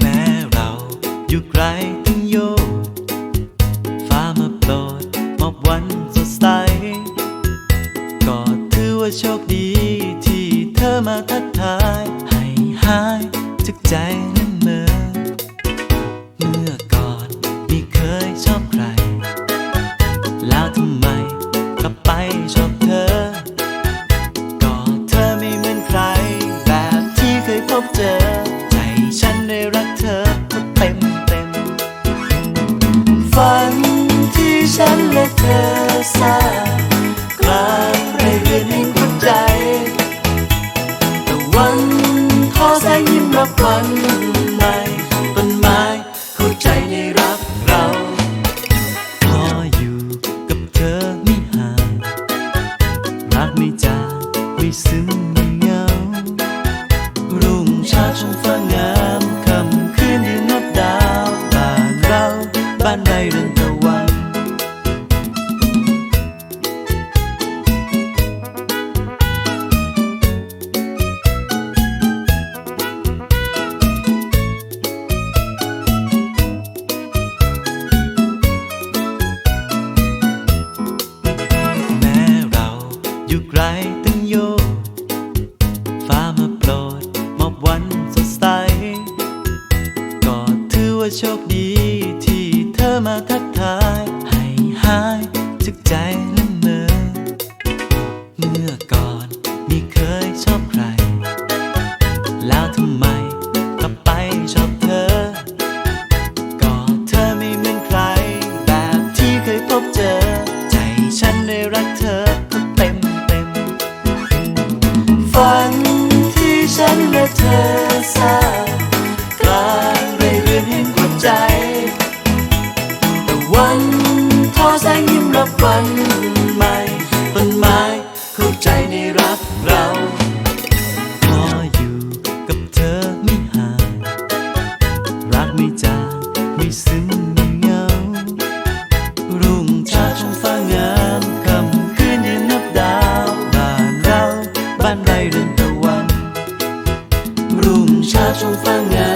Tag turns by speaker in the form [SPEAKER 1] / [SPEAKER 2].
[SPEAKER 1] แม้เราอยู่ไกลตั้งโยกฟ้ามาโปรดมอบวันสดใสก็ถือว่าโชคดีที่เธอมาทัก ใจนั้นเมื่อเมื่อก่อนไม่เคยชอบใคร แล้วทำไมกลับไปชอบเธอ ก็เธอไม่เหมือนใคร แบบที่เคยพบเจอ ใจฉันได้รักเธอเต็มเต็มฝันที่ฉันและเธอสร้าง บวันใหม่ต้นไม้เข้าใจในรักเราพออยู่กับเธอไม่ห่างรักไม่จางไม่ซึ้ง โปรดมอบวันสดใส ก็ถือว่าโชคดีที่เธอมาทักทาย ให้หายจากใจและเมื่อเมื่อก่อนไม่เคยชอบใคร แล้วทำไมกลับไปชอบเธอ ก็เธอไม่เหมือนใคร แบบที่เคยพบเจอ ใจฉันได้รักเธอก็เต็มเต็มฝัน ฉันและเธอทราบกลางเรื่อยเรียนแห่งหัวใจแต่วันทอแสงยิ้มรับวัน รุ่งเช้าจงฟังงา